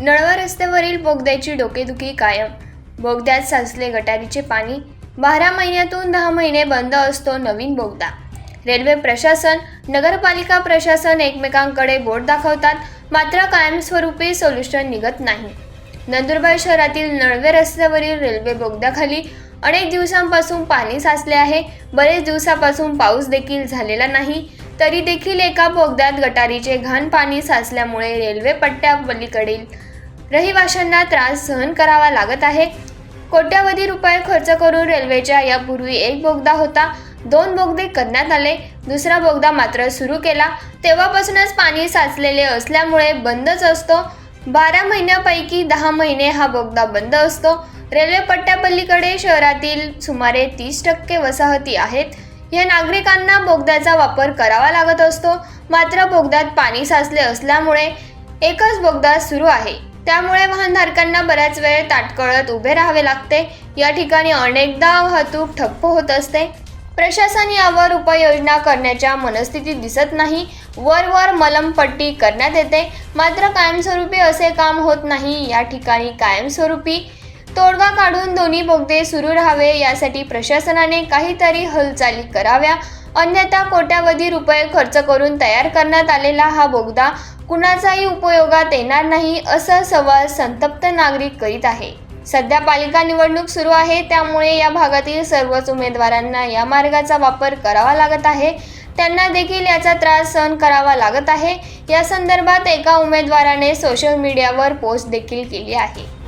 नळवा रस्त्यावरील बोगद्याची डोकेदुखी कायम. बोगद्यात साचले गटारीचे पाणी बारा महिन्यातून दहा महिने बंद असतो नवीन बोगदा. रेल्वे प्रशासन नगरपालिका प्रशासन एकमेकांकडे बोट दाखवतात मात्र कायमस्वरूपी सोल्युशन निघत नाही. नंदुरबार शहरातील नळवे रस्त्यावरील रेल्वे बोगद्याखाली अनेक दिवसांपासून पाणी साचले आहे. बरेच दिवसापासून पाऊस देखील झालेला नाही तरी देखील एका बोगद्यात गटारीचे घाण पाणी साचल्यामुळे रेल्वे पट्ट्या पलीकडील रहिवाशांना त्रास सहन करावा लागत आहे. कोट्यावधी रुपये खर्च करून रेल्वेच्या यापूर्वी एक बोगदा होता. दोन बोगदे करण्यात आले. दुसरा बोगदा मात्र सुरू केला. तेव्हापासूनच पाणी साचलेले असल्यामुळे बंदच असतो. बारा महिन्यापैकी दहा महिने हा बोगदा बंद असतो. रेल्वे पट्ट्यापल्लीकडे शहरातील सुमारे तीस टक्के वसाहती आहेत. या नागरिकांना बोगद्याचा वापर करावा लागत असतो. मात्र बोगद्यात पाणी साचले असल्यामुळे एकच बोगदा सुरू आहे. त्यामुळे वाहनधारकांना बऱ्याच वेळ ताटकळत उभे राहावे लागते. या ठिकाणी अनेकदा वाहतूक ठप्प होत असते. प्रशासन यावर उपाययोजना करण्याच्या मनस्थितीत दिसत नाही. वर वर मलमपट्टी करण्यात येते. मात्र कायमस्वरूपी असे काम होत नाही. या ठिकाणी कायमस्वरूपी तोडगा काढून दोन्ही बोगदे सुरू राहावे यासाठी प्रशासनाने काहीतरी हालचाली कराव्या. अन्यथा कोट्यावधी रुपये खर्च करून तयार करण्यात आलेला हा बोगदा कुणाचाही उपयोगात येणार नाही असा सवाल संतप्त नागरिक करीत आहे. सध्या पालिका निवडणूक सुरू आहे त्यामुळे या भागातील सर्वच उमेदवारांना या मार्गाचा वापर करावा लागत आहे. त्यांना देखील याचा त्रास सहन करावा लागत आहे. या संदर्भात एका उमेदवाराने सोशल मीडियावर पोस्ट देखील केली आहे.